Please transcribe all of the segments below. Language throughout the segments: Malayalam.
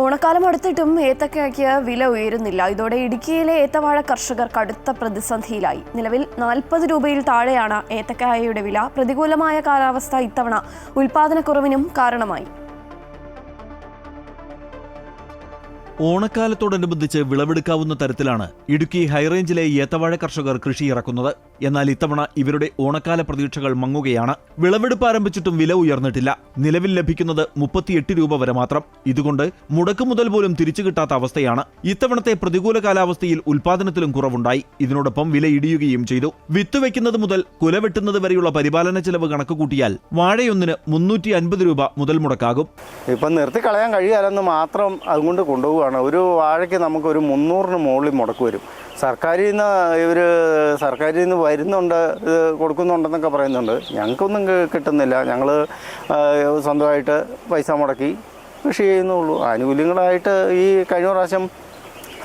ഓണക്കാലം അടുത്തിട്ടും ഏത്തക്കയ്ക്ക് വില ഉയരുന്നില്ല. ഇതോടെ ഇടുക്കിയിലെ ഏത്തവാഴ കർഷകർ കടുത്ത പ്രതിസന്ധിയിലായി. നിലവിൽ നാൽപ്പത് രൂപയിൽ താഴെയാണ് ഏത്തക്കായയുടെ വില. പ്രതികൂലമായ കാലാവസ്ഥ ഇത്തവണ ഉൽപാദനക്കുറവിനും കാരണമായി. ഓണക്കാലത്തോടനുബന്ധിച്ച് വിളവെടുക്കാവുന്ന തരത്തിലാണ് ഇടുക്കി ഹൈറേഞ്ചിലെ ഏത്തവാഴ കർഷകർ കൃഷി ഇറക്കുന്നത്. എന്നാൽ ഇത്തവണ ഇവരുടെ ഓണക്കാല പ്രതീക്ഷകൾ മങ്ങുകയാണ്. വിളവെടുപ്പ് ആരംഭിച്ചിട്ടും വില ഉയർന്നിട്ടില്ല. നിലവിൽ ലഭിക്കുന്നത് മുപ്പത്തിയെട്ട് രൂപ വരെ മാത്രം. ഇതുകൊണ്ട് മുടക്കു മുതൽ പോലും തിരിച്ചു കിട്ടാത്ത അവസ്ഥയാണ്. ഇത്തവണത്തെ പ്രതികൂല കാലാവസ്ഥയിൽ ഉൽപാദനത്തിലും കുറവുണ്ടായി. ഇതിനോടൊപ്പം വില ഇടിയുകയും ചെയ്തു. വിത്ത് വയ്ക്കുന്നത് മുതൽ കുല വെട്ടുന്നത് വരെയുള്ള പരിപാലന ചെലവ് കണക്കുകൂട്ടിയാൽ വാഴയൊന്നിന് മുന്നൂറ്റി അൻപത് രൂപ മുതൽ മുടക്കാകും. ഇപ്പം നിർത്തി കളയാൻ കഴിയാലെന്ന് മാത്രം അതുകൊണ്ട് കൊണ്ടുപോവുകയാണ്. ഒരു വാഴയ്ക്ക് നമുക്ക് ഒരു മുന്നൂറിന് മുകളിൽ മുടക്ക് വരും. സർക്കാരിൽ നിന്ന് ഇവർ സർക്കാരിൽ നിന്ന് വരുന്നുണ്ട് ഇത് കൊടുക്കുന്നുണ്ടെന്നൊക്കെ പറയുന്നുണ്ട്. ഞങ്ങൾക്കൊന്നും കിട്ടുന്നില്ല. ഞങ്ങൾ സ്വന്തമായിട്ട് പൈസ മുടക്കി കൃഷി ചെയ്യുന്നുള്ളൂ. ആനുകൂല്യങ്ങളായിട്ട് ഈ കഴിഞ്ഞ പ്രാവശ്യം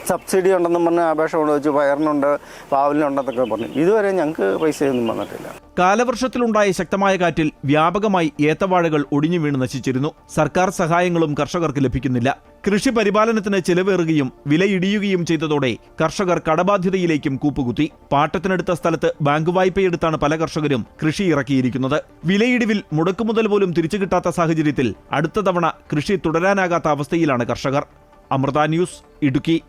സബ്സിഡി ഉണ്ടെന്നും പറഞ്ഞ് അപേക്ഷ കൊണ്ട് വെച്ചു പയറിനുണ്ട് പാവലിനുണ്ടെന്നൊക്കെ പറഞ്ഞു. ഇതുവരെ ഞങ്ങൾക്ക് പൈസയൊന്നും വന്നിട്ടില്ല. കാലവർഷത്തിലുണ്ടായ ശക്തമായ കാറ്റിൽ വ്യാപകമായി ഏത്തവാഴകൾ ഒടിഞ്ഞു വീണ് നശിച്ചിരുന്നു. സർക്കാർ സഹായങ്ങളും കർഷകർക്ക് ലഭിക്കുന്നില്ല. കൃഷി പരിപാലനത്തിന് ചെലവേറുകയും വിലയിടിയുകയും ചെയ്തതോടെ കർഷകർ കടബാധ്യതയിലേക്കും കൂപ്പുകുത്തി. പാട്ടത്തിനെടുത്ത സ്ഥലത്ത് ബാങ്ക് വായ്പയെടുത്താണ് പല കർഷകരും കൃഷി ഇറക്കിയിരിക്കുന്നത്. വിലയിടിവിൽ മുടക്കുമുതൽ പോലും തിരിച്ചു കിട്ടാത്ത സാഹചര്യത്തിൽ അടുത്ത തവണ കൃഷി തുടരാനാകാത്ത അവസ്ഥയിലാണ് കർഷകർ. അമൃത ന്യൂസ് ഇടുക്കി.